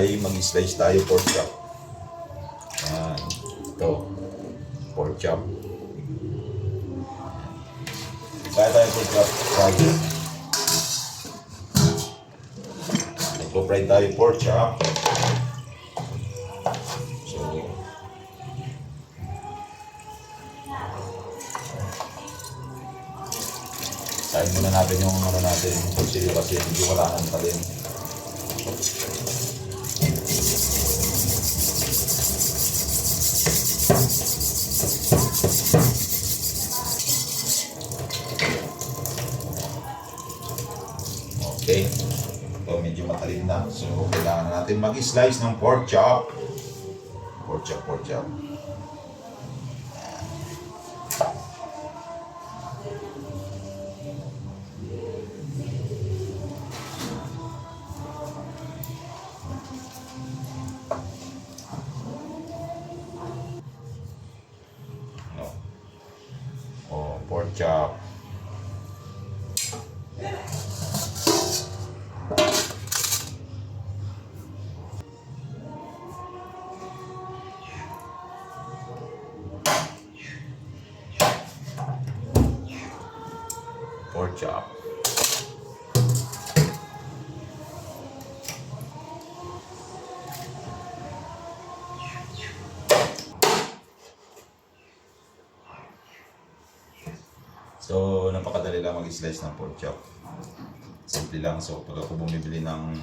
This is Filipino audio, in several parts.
ay mag-slice tayo pork chop. Yan. Ito. Pork chop. Kaya tayo pork chop. Friday. Nagpo-fry tayo pork chop. So, Kain muna natin yung ano natin, yung kutsilyo kasi hindi wala nang talin. Okay. Ito medyo matalim na. So, kailangan na natin mag-slice ng pork chop. Pork chop, pork chop. Oh, pork chop. Chop. So, napakadali lang mag-slice ng pork chop. Simple lang. So, pag ako bumibili ng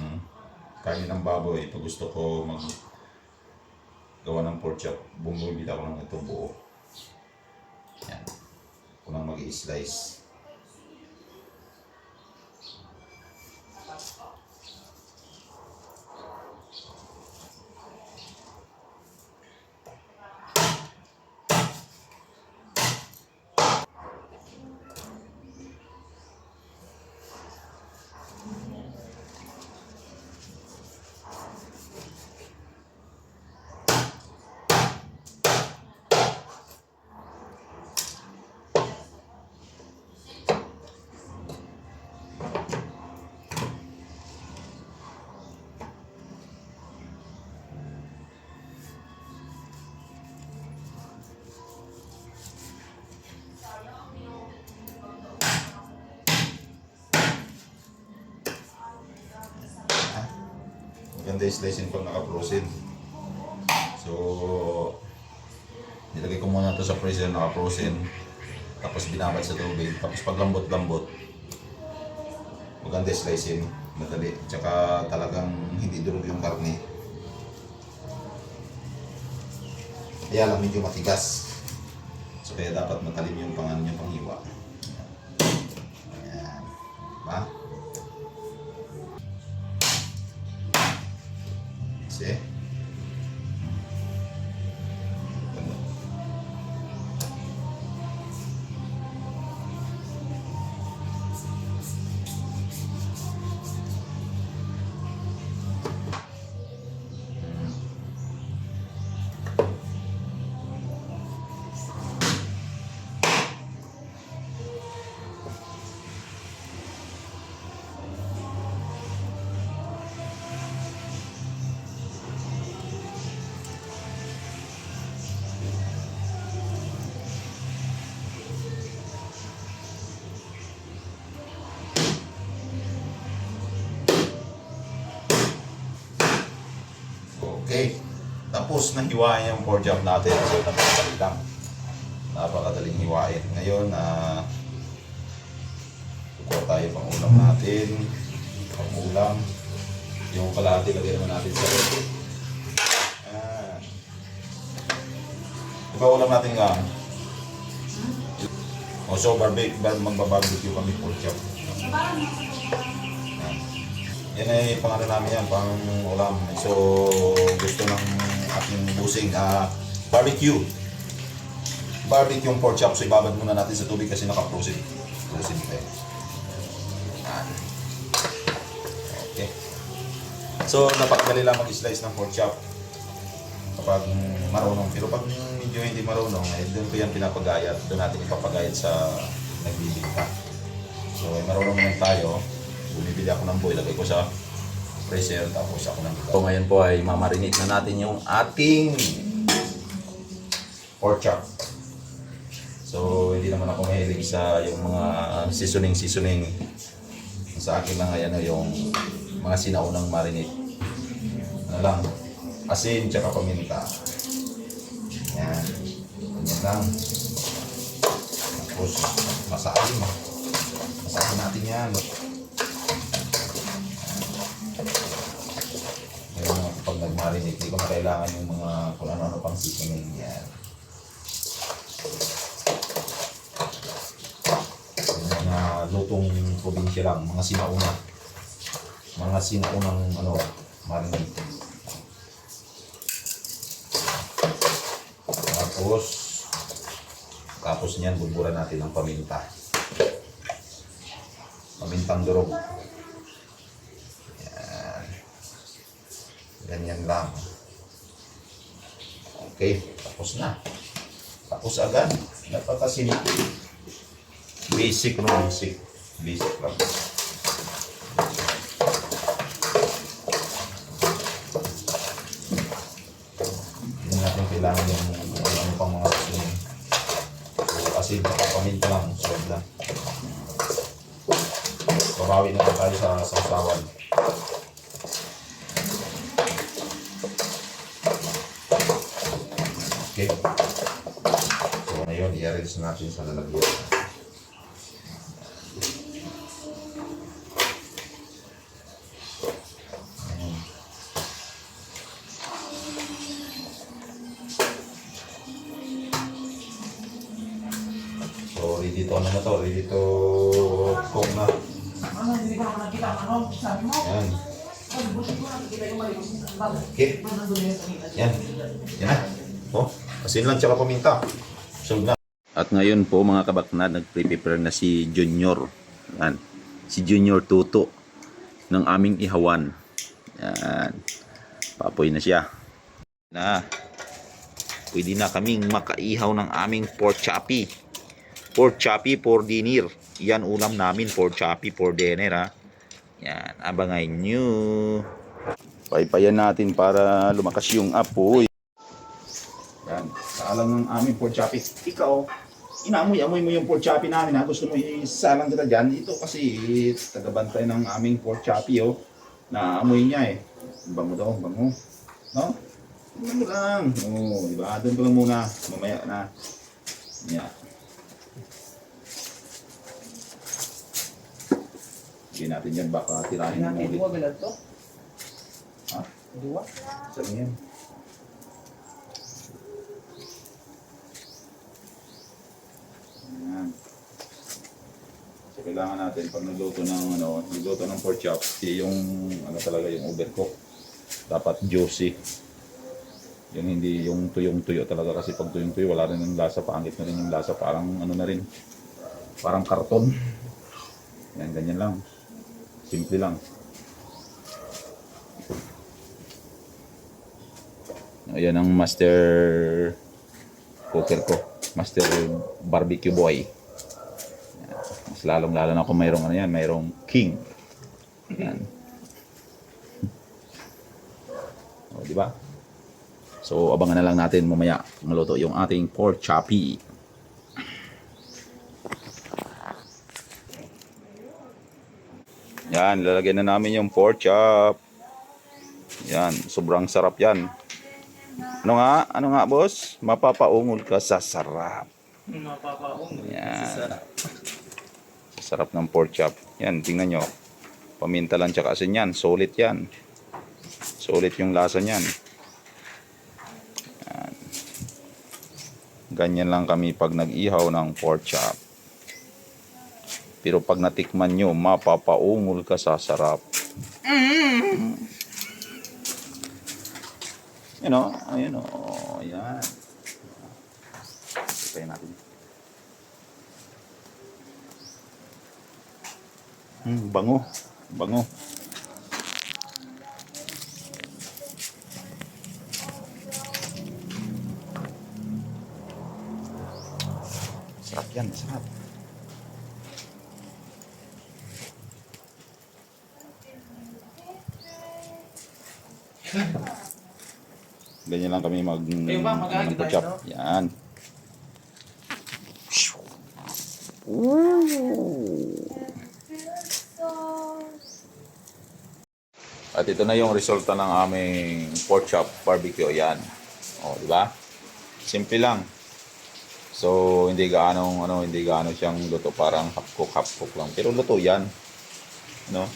kain ng baboy, pag gusto ko mag gawa ng pork chop, bumibili ako ng ito buo. Yan. Nang mag-slice. Yung slicing pag naka-frozen. So, nilagay ko muna ito sa freezer naka-frozen. Tapos binabad sa tubig. Tapos pag lambot-lambot, maganda slicing. Madali. Tsaka talagang hindi durog yung karne. Kaya lang medyo matigas. So kaya dapat matalim yung pangan yung panghiwa. Okay. Tapos na hiwain yung pork chop natin. So, napakadali lang. Napakadaling hiwain. Ngayon, ah, kukuha tayo pang ulam natin. Pang ulam. Yung kalahati, lagay naman natin sa ref. Ah. Diba ulam natin nga? O so, barbecue, bar, magbabarbecue kami pork chop. Yan. Ay pang ano namin yan, pang ulam. So, gusto ng aking busing, ah, barbecue. Barbecue yung pork chop. So, ibabad muna natin sa tubig kasi naka-frozen. Frozen. Okay. So, napakadali lang mag-slice ng pork chop kapag marunong. Pero pag medyo hindi marunong, eh, doon ko yan pinapagayat. Doon natin ipapagayat sa nagbibigta. So, eh, marunong naman tayo. Bumibili ako ng boy, lagay ko sa pressure tapos ako nang So ngayon po ay mamarinate na natin yung ating pork chop. So hindi naman ako mahilig sa yung mga seasoning seasoning. Sa akin lang ay ano yung mga sinaunang marinate. Ano lang, asin tsaka paminta. Yan. Ganyan lang. Tapos masahin. Masahin natin yan. Ngayon mga nag-marinate, hindi ko na kailangan yung mga kung ano-ano pang seasoning yan. Mga lutong probinsya lang, mga sinauna. Mga sinaunang ano, marinate. Tapos, tapos niyan, buburan natin ng paminta. Pamintang durog. Ganyan lang. Okay, tapos na. Tapos agad. Napakasimple. Basic no, basic. Basic lang. Hindi natin kailangan yung ano pang mga susunod. So, kasi baka paminta lang, lang. Babawi na tayo sa sausawan. Okay. So, ngayon, i-arrange natin sa lalagyan. So, ready to ano na to? Ready to cook na. Ano, hindi ko naman nakita ano, sabi mo. Yan. Ano? Okay. Yan. Yan na. Oh, asin lang tsaka paminta. Solve na. At ngayon po mga kabaknad, nagpre-prepare na si Junior. Yan. Si Junior Tuto ng aming ihawan. Yan. Papoy na siya. Na. Pwede na kaming makaihaw ng aming pork choppy. Pork choppy for dinner. Yan ulam namin, pork choppy for dinner ha. Yan, abangay nyo. Paypayan natin para lumakas yung apoy. Saalang ng aming pork choppy. Ikaw, inamoy-amoy mo yung pork choppy namin ha. Gusto mo isalang kita dyan. Ito kasi tagabantay ng aming pork choppy oh. Naamoy niya eh. Bango daw, bango. No? Bango lang. Oo, di ba? Doon pa lang muna. Mamaya na. Yan. Hindi natin yan baka tirahin mo ulit. Dua bilad to? Ha? Dua? Saan yan? Kailangan natin pag nagluto ng ano, nagluto ng pork chop, eh, yung ano talaga yung overcook. Dapat juicy. Yung hindi yung tuyong-tuyo talaga kasi pag tuyong-tuyo wala rin yung lasa, pangit na rin yung lasa, parang ano na rin. Parang karton. Yan, ganyan lang. Simple lang. Ayan ang master cooker ko. Master barbecue boy. Mas lalong lalo na kung mayroong ano yan, mayroong king. Ayan. O, di ba? So, abangan na lang natin mamaya maluto yung ating pork choppy. Yan, lalagyan na namin yung pork chop. Yan, sobrang sarap yan. Ano nga? Ano nga, boss? Mapapaungol ka sa sarap. Mapapaong. Yan. Sa sarap ng pork chop. Yan, tingnan nyo. Paminta lang tsaka asin yan. Solid yan. Solid yung lasa niyan. Yan. Ganyan lang kami pag nag-ihaw ng pork chop. Pero pag natikman nyo, mapapaungol ka sa sarap. You know, ayun o, yan. Ipay natin. Hmm, bango. Bango. Sarap yan, sarap. Ganyan lang kami mag... Ayun mag-aagit? Yan. Ooh. At ito na yung resulta ng aming pork chop barbecue. Yan. O, di ba? Simple lang. So, hindi gaano, ano, hindi gaano siyang luto. Parang half cook, half cook lang. Pero luto yan. No?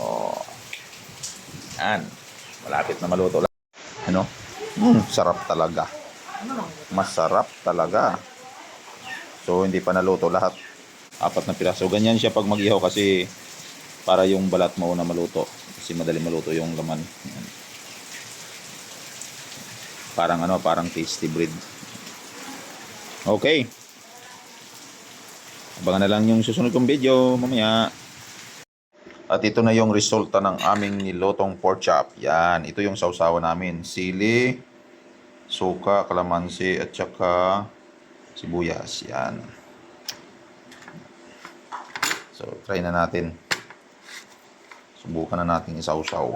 O. Yan. Malapit na maluto lang. Ano? Mm, sarap talaga. Masarap talaga. So, hindi pa naluto lahat. Apat na piraso. Ganyan siya pag mag-ihaw kasi para yung balat mo na maluto. Kasi madali maluto yung laman. Yan. Parang ano, parang tasty bread. Okay. Abangan na lang yung susunod kong video mamaya. At ito na yung resulta ng aming nilotong pork chop. Yan, ito yung sausawa namin. Sili, suka, kalamansi, at saka sibuyas. Yan. So, try na natin. Subukan na natin isausaw.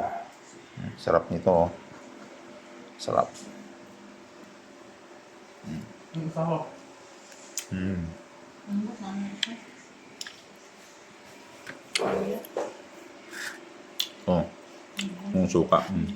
Hmm, Sarap nito. oh. Sarap. Ko. Mm. Oh. Yung suka. Mm.